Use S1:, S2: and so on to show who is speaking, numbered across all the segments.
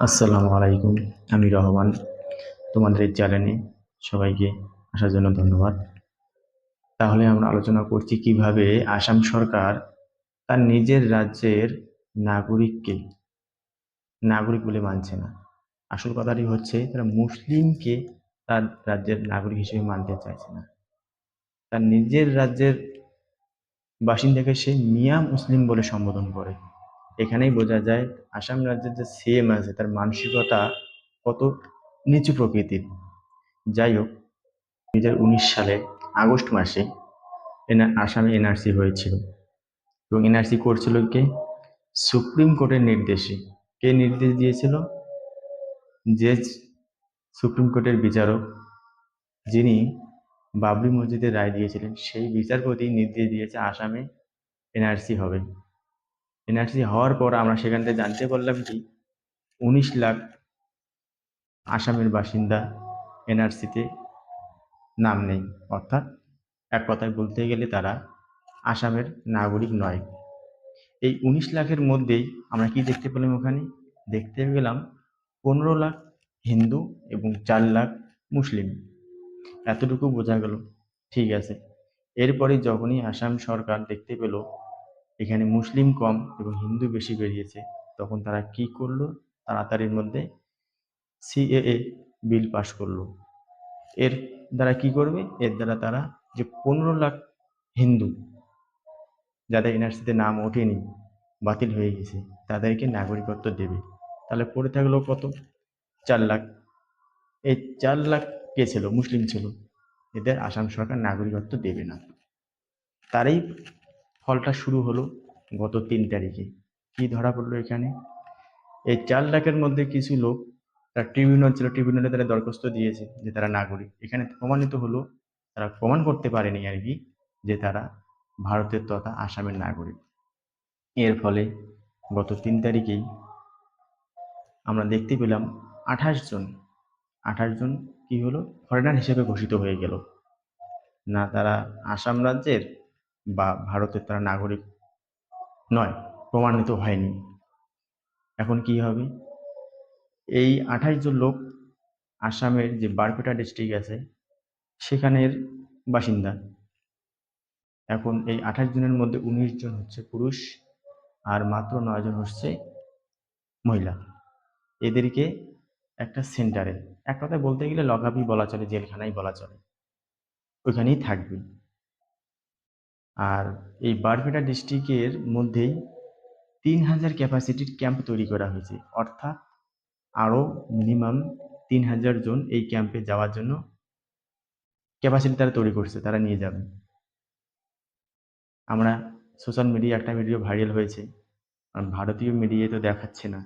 S1: আসসালামু আলাইকুম, আমি রহমান। তোমাদের এই চ্যানেলে সবাইকে আসার জন্য ধন্যবাদ। তাহলে আমরা আলোচনা করছি কীভাবে আসাম সরকার তার নিজের রাজ্যের নাগরিককে, নাগরিক বলে মানছে না। আসল কথাটি হচ্ছে, তারা মুসলিমকে তার রাজ্যের নাগরিক হিসেবে মানতে চাইছে না। তার নিজের রাজ্যের বাসিন্দাকে সে মিয়া মুসলিম বলে সম্বোধন করে। এখানেই বোঝা যায় আসাম রাজ্যের যে সিএম আছে, তার মানসিকতা কত নিচু প্রকৃতির। যাই হোক দু হাজার উনিশ সালে আগস্ট মাসে আসামে এনআরসি হয়েছিল। এবং এনআরসি করছিল কে? সুপ্রিম কোর্টের নির্দেশে। কে নির্দেশ দিয়েছিল? যে সুপ্রিম কোর্টের বিচারক। যিনি বাবরি মসজিদের রায় দিয়েছিলেন, সেই বিচারপতি নির্দেশ দিয়েছে আসামে এনআরসি হবে। এনআরসি হওয়ার পর আমরা সেখান থেকে জানতে পারলাম কি উনিশ লাখ আসামের বাসিন্দা এনআরসিতে নাম নেই। অর্থাৎ এক কথায় বলতে গেলে তারা আসামের নাগরিক নয়। এই উনিশ লাখের মধ্যেই আমরা কি দেখতে পেলাম ওখানে? দেখতে পেলাম পনেরো লাখ হিন্দু এবং চার লাখ মুসলিম। এতটুকু বোঝা গেল। ঠিক আছে। এরপরে যখনই আসাম সরকার দেখতে পেল এখানে মুসলিম কম এবং হিন্দু বেশি বেরিয়েছে, তখন তারা কি করল? তাড়াতাড়ির মধ্যে সিএএ বিল পাশ করল। এর দ্বারা কি করবে? এর দ্বারা তারা যে পনেরো লাখ হিন্দু যাদের এনআরসিতে নাম ওঠেনি, বাতিল হয়ে গেছে, তাদেরকে নাগরিকত্ব দেবে। তাহলে পড়ে থাকল কত? চার লাখ। এই চার লাখ কে ছিল? মুসলিম ছিল। এদের আসাম সরকার নাগরিকত্ব দেবে না। তারই ফলটা শুরু হলো গত তিন তারিখে। কি ধরা পড়ল এখানে? এই চার লাখের মধ্যে কিছু লোক তার ট্রিবিউনাল ছিল ট্রিবিউনালে তারা দরখাস্ত দিয়েছে যে তারা নাগরিক। এখানে প্রমাণিত হলো তারা প্রমাণ করতে পারেনি আর কি যে তারা ভারতের তথা আসামের নাগরিক। এর ফলে গত তিন তারিখেই আমরা দেখতে পেলাম আঠাশ জন আঠাশ জন কি হলো? ফরেনার হিসেবে ঘোষিত হয়ে গেল। না তারা আসাম রাজ্যের বা ভারতের তারা নাগরিক নয়, প্রমাণিত হয়নি। এখন কি হবে? এই আঠাশ জন লোক আসামের যে বারপেটা ডিস্ট্রিক্ট আছে, সেখানের বাসিন্দা। এখন এই আঠাশ জনের মধ্যে উনিশ জন হচ্ছে পুরুষ আর মাত্র নয় জন হচ্ছে মহিলা। এদেরকে একটা সেন্টারে এক কথায় বলতে গেলে লকআপই বলা চলে, জেলখানাই বলা চলে। ওইখানেই থাকবে। আর এই বারপেটা ডিস্ট্রিক্টের মধ্যেই তিন হাজার ক্যাপাসিটির ক্যাম্প তৈরি করা হয়েছে। অর্থাৎ আরও মিনিমাম তিন হাজার জন এই ক্যাম্পে যাওয়ার জন্য ক্যাপাসিটি তারা তৈরি করছে, তারা নিয়ে যাবে। আমরা সোশ্যাল মিডিয়া একটা ভিডিও ভাইরাল হয়েছে ভারতীয় মিডিয়ায় তো দেখাচ্ছে না,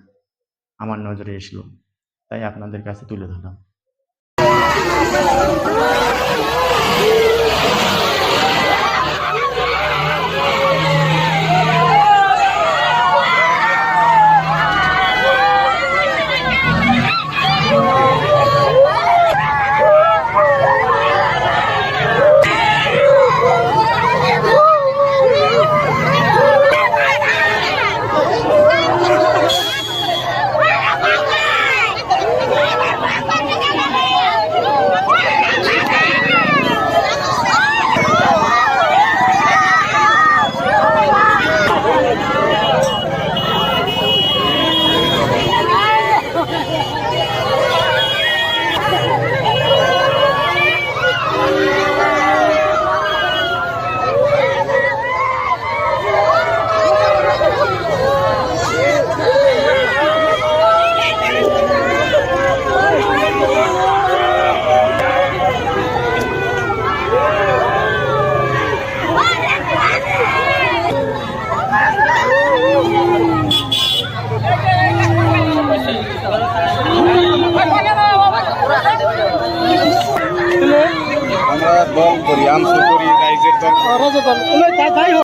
S1: আমার নজরে এসলো, তাই আপনাদের কাছে তুলে ধরলাম।
S2: আমরা